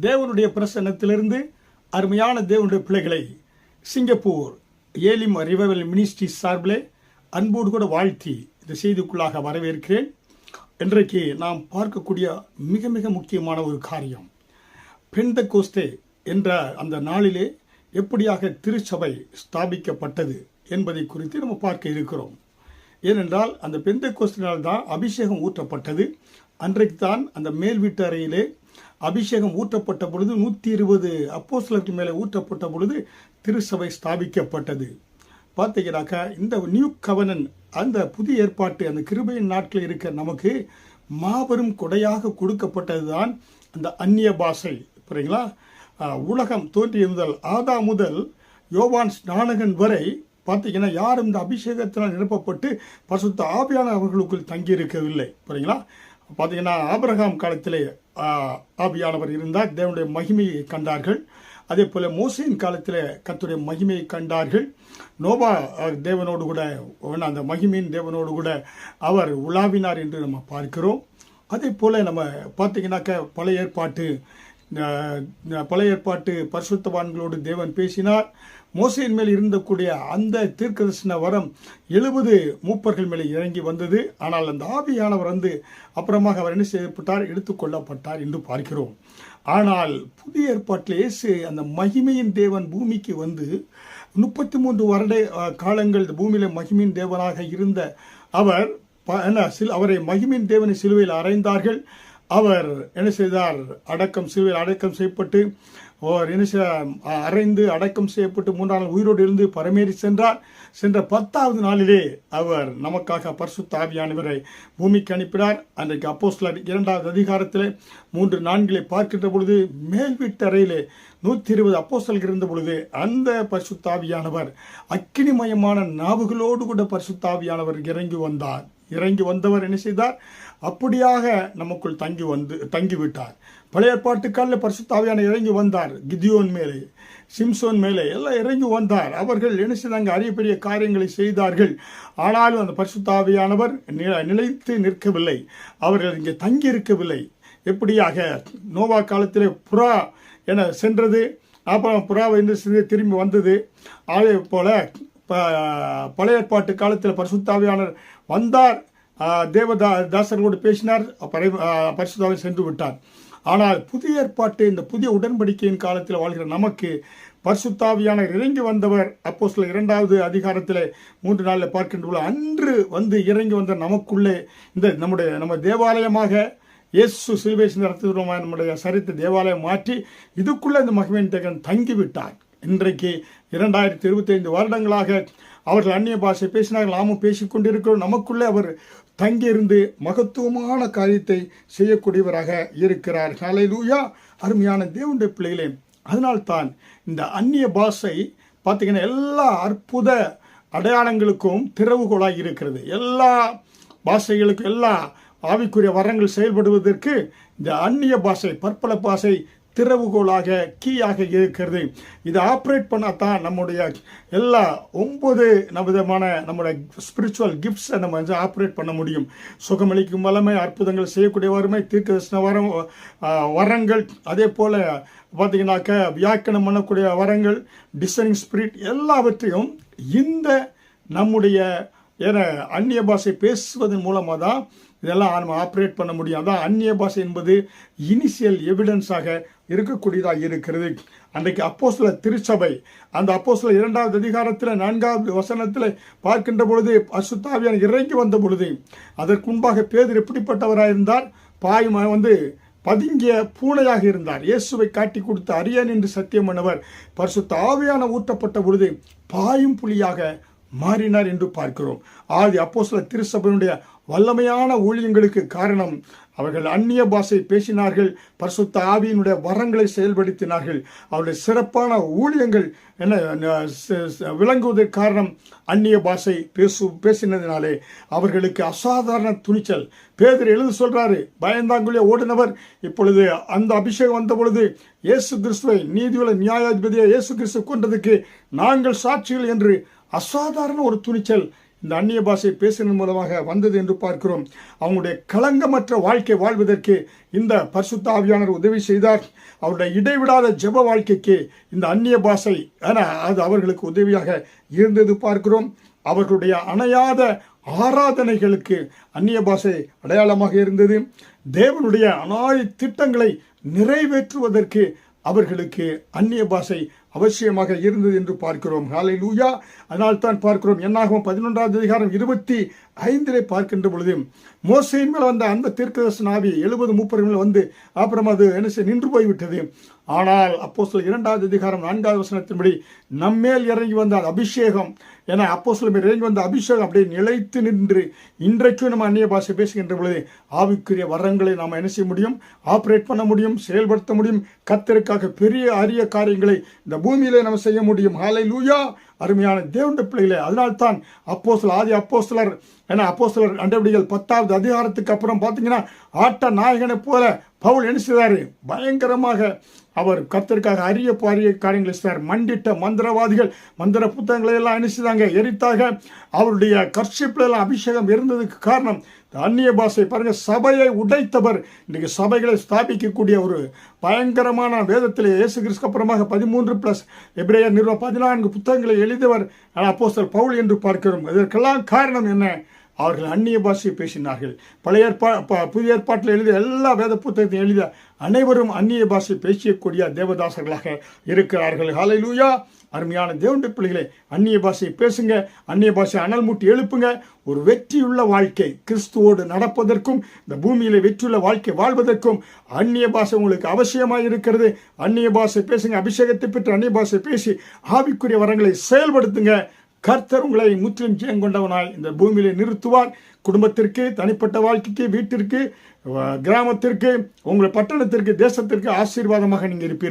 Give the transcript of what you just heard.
தேவனுடைய பிரசன்னத்திலிருந்து அருமையான தேவனுடைய பிள்ளைகளை சிங்கப்பூர் ஏலிம் ரிவைவல் மினிஸ்ட்ரி சார்பிலே அன்போடு கூட வாழ்த்தி இந்த செய்திக்குள்ளாக வரவேற்கிறேன். இன்றைக்கு நாம் பார்க்கக்கூடிய மிக மிக முக்கியமான ஒரு காரியம். பெந்த கோஸ்தே என்ற அந்த நாளிலே எப்படியாக திருச்சபை ஸ்தாபிக்கப்பட்டது என்பதை குறித்து நம்ம பார்க்க இருக்கிறோம். ஏனென்றால் அந்த பெந்த கோஸ்தினால் தான் அபிஷேகம் ஊற்றப்பட்டது. அன்றைக்கு தான் அந்த மேல் வீட்டு அறையிலே அபிஷேகம் ஊற்றப்பட்ட பொழுது நூற்றி இருபது அப்போஸ்தலர்கள் மேலே ஊற்றப்பட்ட பொழுது திருச்சபை ஸ்தாபிக்கப்பட்டது. பார்த்தீங்கன்னாக்கா இந்த நியூ கவனன் அந்த புதிய ஏற்பாட்டு அந்த கிருபையின் நாட்களில் இருக்க நமக்கு மாபெரும் கொடையாக கொடுக்கப்பட்டது தான் அந்த அந்நிய பாஷை புரியுங்களா உலகம் தோன்றிய முதல் ஆதா முதல் யோவான் ஸ்நானகன் வரை பார்த்தீங்கன்னா யாரும் இந்த அபிஷேகத்தினால் நிரப்பப்பட்டு பசுத்த ஆவியான அவர்களுக்குள் தங்கியிருக்கவில்லை புரியுங்களா பார்த்தீங்கன்னா ஆபிரகாம் காலத்திலே ஆபியானவர் இருந்தார். தேவனுடைய மகிமையை கண்டார்கள். அதே போல் மோசையின் காலத்தில் கத்துடைய மகிமையை கண்டார்கள். நோபா தேவனோடு கூட அந்த மகிமையின் தேவனோடு கூட அவர் உலாவினார் என்று நம்ம பார்க்கிறோம். அதே போல் நம்ம பார்த்தீங்கன்னாக்க பழைய ஏற்பாட்டு பழைய ஏற்பாட்டு பரிசுத்தவான்களோடு தேவன் பேசினார். மோசையின் மேல் இருந்தக்கூடிய அந்த தீர்க்கதர்சன வரம் எழுபது மூப்பர்கள் மேலே இறங்கி வந்தது. ஆனால் அந்த ஆவியானவர் வந்து அப்புறமாக அவர் என்ன செய்யப்பட்டார்? எடுத்துக்கொள்ளப்பட்டார் என்று பார்க்கிறோம். ஆனால் புதிய ஏற்பாட்டில் இயேசு அந்த மகிமையின் தேவன் பூமிக்கு வந்து முப்பத்தி மூன்று வருட காலங்கள் பூமியில் பூமியில மகிமையின் தேவனாக இருந்த அவர் என்ன சில் அவரை மகிமையின் தேவனை சிலுவையில் அறைந்தார்கள். அவர் என்ன செய்தார்? அடக்கம் சிலுவையில் அடக்கம் செய்யப்பட்டு அவர் என்ன செய்தார்? அறைந்து அடக்கம் செய்யப்பட்டு மூன்றாம் நாள் உயிரோடு இருந்து பரமேறி சென்றார். சென்ற பத்தாவது நாளிலே அவர் நமக்காக பரிசு தாவியானவரை பூமிக்கு அனுப்பினார். அன்றைக்கு அப்போஸ்தலர் இரண்டாவது அதிகாரத்தில் மூன்று நான்கிலே பார்க்கின்ற பொழுது மேல் நூற்றி இருபது அப்போஸ்தலர்கள் இருந்த பொழுது அந்த பரிசுத்தாவியானவர் அக்கினிமயமான நாவுகளோடு கூட பரிசுத்தாவியானவர் இறங்கி வந்தார். இறங்கி வந்தவர் என்ன செய்தார்? அப்படியாக நமக்குள் தங்கி வந்து தங்கிவிட்டார். பழைய ஏற்பாட்டு பரிசுத்தாவியான இறங்கி வந்தார். கிதியோன் மேலே சிம்சோன் மேலே எல்லாம் இறங்கி வந்தார். அவர்கள் என்ன செய்தாங்க? அரிய பெரிய காரியங்களை செய்தார்கள். ஆனாலும் அந்த பரிசுத்தாவியானவர் நிலைத்து நிற்கவில்லை. அவர்கள் இங்கே தங்கி இருக்கவில்லை எப்படியாக? நோவா காலத்திலே புறா என சென்றது. அப்புறம் புறாவை என்று சென்று திரும்பி வந்தது. அதே போல ப- பழைய ஏற்பாட்டு காலத்தில் பரிசுத்தாவியானவர் வந்தார். தேவதா தாசர்களோடு பேசினார். பரி பரிசுத்தாவை சென்று விட்டார். ஆனால் புதிய ஏற்பாட்டு இந்த புதிய உடன்படிக்கையின் காலத்தில் வாழ்கிற நமக்கு பரிசுத்தாவியான இறங்கி வந்தவர் அப்போ சில இரண்டாவது அதிகாரத்தில் மூன்று நாளில் பார்க்கின்ற அன்று வந்து இறங்கி வந்த நமக்குள்ளே இந்த நம்முடைய நம்ம தேவாலயமாக இயேசு சிலுவை நடத்துகிறோமா நம்முடைய சரித்த தேவாலயம் மாற்றி இதுக்குள்ளே இந்த மகிமையின் தேகன் தங்கிவிட்டார். இன்றைக்கு இரண்டாயிரத்தி இருபத்தைந்து வருடங்களாக அவர்கள் அந்நிய பாஷை பேசினார்கள். நாமும் பேசிக்கொண்டிருக்கிறோம் நமக்குள்ளே அவர் தங்கியிருந்து மகத்துவமான காரியத்தை செய்யக்கூடியவராக இருக்கிறார். ஹலைலூயா அருமையான தேவனுடைய பிள்ளைகளே அதனால்தான் இந்த அந்நிய பாஷை பார்த்தீங்கன்னா எல்லா அற்புத அடையாளங்களுக்கும் திறவுகோலாக இருக்கிறது. எல்லா பாஷைகளுக்கும் எல்லா ஆவிக்குரிய வரங்கள் செயல்படுவதற்கு இந்த அந்நிய பாஷை பற்பல பாஷை திறவுகோலாக கீயாக இருக்கிறது. இதை ஆப்ரேட் பண்ணால் தான் நம்முடைய எல்லா ஒம்பது விதமான நம்முடைய ஸ்பிரிச்சுவல் கிஃப்ட்ஸை நம்ம வந்து ஆப்ரேட் பண்ண முடியும். சுகமளிக்கும் வல்லமை அற்புதங்கள் செய்யக்கூடிய வறுமை தீர்க்கதர்சன வரம் வரங்கள் அதே போல் பார்த்தீங்கன்னாக்க வியாக்கணம் பண்ணக்கூடிய வரங்கள் டிசைனிங் ஸ்பிரிட் எல்லாவற்றையும் இந்த நம்முடைய ஏன்னா அந்நிய பாஷை பேசுவதன் மூலமாக தான் இதெல்லாம் நம்ம ஆப்ரேட் பண்ண முடியும். அதான் அந்நிய பாஷை என்பது இனிஷியல் எவிடன்ஸாக இருக்கக்கூடியதாக இருக்கிறது. அன்றைக்கு அப்போஸ்தல திருச்சபை அந்த அப்போஸ்தல இரண்டாவது அதிகாரத்தில் நான்காவது வசனத்தில் பார்க்கின்ற பொழுது அசுத்தாவியான இறங்கி வந்த பொழுது அதற்கு முன்பாக பேதர் எப்படிப்பட்டவராக இருந்தார்? பாய் வந்து பதுங்கிய பூனையாக இருந்தார். இயேசுவை காட்டி கொடுத்த அரியன் என்று சத்தியம் பண்ணவர். பரிசுத்த ஆவியான ஊட்டப்பட்ட பொழுது பாயும் புலியாக மாறினார் என்று பார்க்கிறோம். ஆதி அப்போஸ்தல திருச்சபையினுடைய வல்லமையான ஊழியங்களுக்கு காரணம் அவர்கள் அந்நிய பாஷை பேசினார்கள் பரிசுத்த ஆவியினுடைய வரங்களை செயல்படுத்தினார்கள். அவருடைய சிறப்பான ஊழியங்கள் என்ன விளங்குவதற்கு காரணம் அந்நிய பாஷை பேசு பேசினதினாலே. அவர்களுக்கு அசாதாரண துணிச்சல். பேதர் எழுது சொல்றாரு பயந்தாங்குள்ளே ஓடினவர் இப்பொழுது அந்த அபிஷேகம் வந்த பொழுது இயேசு கிறிஸ்துவை நீதியுள்ள நியாயாதிபதியை இயேசு கிறிஸ்து கொண்டதுக்கு நாங்கள் சாட்சிகள் என்று அசாதாரண ஒரு துணிச்சல் இந்த அந்நிய பாஷை பேசுவதன் மூலமாக வந்தது என்று பார்க்கிறோம். அவங்களுடைய களங்கமற்ற வாழ்க்கை வாழ்வதற்கு இந்த பரிசுத்த ஆவியானர் உதவி செய்தார். அவருடைய இடைவிடாத ஜெப வாழ்க்கைக்கு இந்த அந்நிய பாஷை அது அவர்களுக்கு உதவியாக இருந்தது பார்க்கிறோம். அவர்களுடைய அணையாத ஆராதனைகளுக்கு அந்நிய பாஷை அடையாளமாக இருந்தது. தேவனுடைய அநாய திட்டங்களை நிறைவேற்றுவதற்கு அவர்களுக்கு அந்நிய பாஷை அவசியமாக இருந்தது என்று பார்க்கிறோம். ஹாலை லூயா அதனால் தான் பார்க்கிறோம். என்னாகும்? பதினொன்றாவது அதிகாரம் இருபத்தி ஐந்திலே பார்க்கின்ற பொழுது மோசையின் மேல் வந்த அந்த தீர்க்கதர்சன ஆவி எழுபது முப்பர்கள் வந்து அப்புறம் அது என்ன செய்ய நின்று போய்விட்டது. ஆனால் அப்போ சில இரண்டாவது அதிகாரம் நான்காவது வசனத்தின்படி நம்மேல் இறங்கி வந்த அபிஷேகம். என அப்போ சில இறங்கி வந்த அபிஷேகம் அப்படியே நிலைத்து நின்று இன்றைக்கும் நம்ம அந்நிய பாஷை பேசுகின்ற பொழுது ஆவிக்குரிய வரங்களை நாம் என்ன செய்ய முடியும்? ஆப்ரேட் பண்ண முடியும் செயல்படுத்த முடியும். கத்தருக்காக பெரிய அரிய காரியங்களை இந்த பூமியிலே நம்ம செய்ய முடியும். ஹாலை லூயா அருமையான தேவண்ட பிள்ளைகளே அதனால்தான் அப்போஸ்தலர் ஆதி அப்போஸ்லர் ஏன்னா அப்போஸ்லர் அண்டபடிகள் பத்தாவது அதிகாரத்துக்கு அப்புறம் பார்த்தீங்கன்னா ஆட்ட நாயகனை போல பவுல் என்ன செய்தார்? பயங்கரமாக அவர் கர்த்தருக்காக அரிய பாரிய காரியங்களை செய்தார். மண்டிட்ட மந்திரவாதிகள் மந்திர புத்தகங்களை எல்லாம் என்ன எரித்தாக அவருடைய கர்ஷிப்பில் எல்லாம் அபிஷேகம் இருந்ததுக்கு காரணம் அந்நிய பாஷை பாருங்க சபையை உடைத்தவர். இன்றைக்கு சபைகளை ஸ்தாபிக்கக்கூடிய ஒரு பயங்கரமான வேதத்தில் இயேசு கிறிஸ்துக்கு அப்புறமாக பதிமூன்று பிளஸ் எபிரேயர் நிறுவ பதினான்கு புத்தகங்களை எழுதியவர் அப்போஸ்தர் பவுல் என்று பார்க்கிறோம். இதற்கெல்லாம் காரணம் என்ன? அவர்கள் அந்நிய பாஷையை பேசினார்கள். பழைய ஏற்பா ப- புதிய ஏற்பாட்டில் எழுதிய எல்லா வேத புத்தகத்தையும் எழுதிய அனைவரும் அந்நிய பாஷை பேசியக்கூடிய தேவதாசர்களாக இருக்கிறார்கள். ஹalleluya. அருமையான தேவனுடைய பிள்ளைகளே அந்நிய பாஷையை பேசுங்க அந்நிய பாஷை அனல் மூட்டி எழுப்புங்க. ஒரு வெற்றியுள்ள வாழ்க்கை கிறிஸ்துவோடு நடப்பதற்கும் இந்த பூமியில் வெற்றியுள்ள வாழ்க்கை வாழ்வதற்கும் அந்நிய பாஷை உங்களுக்கு அவசியமாக இருக்கிறது. அந்நிய பாஷை பேசுங்க அபிஷேகத்தை பெற்று அந்நிய பாஷை பேசி ஆவிக்குரிய வரங்களை செயல்படுத்துங்க. கர்த்தர் உங்களை முற்றிலும் ஜெயம் கொண்டவனாய். இந்த பூமியிலே நிறுத்துவார். குடும்பத்திற்கு தனிப்பட்ட வாழ்க்கைக்கு வீட்டிற்கு கிராமத்திற்கு உங்கள் பட்டணத்திற்கு தேசத்திற்கு ஆசீர்வாதமாக நீங்கள் இருப்பீர்கள்.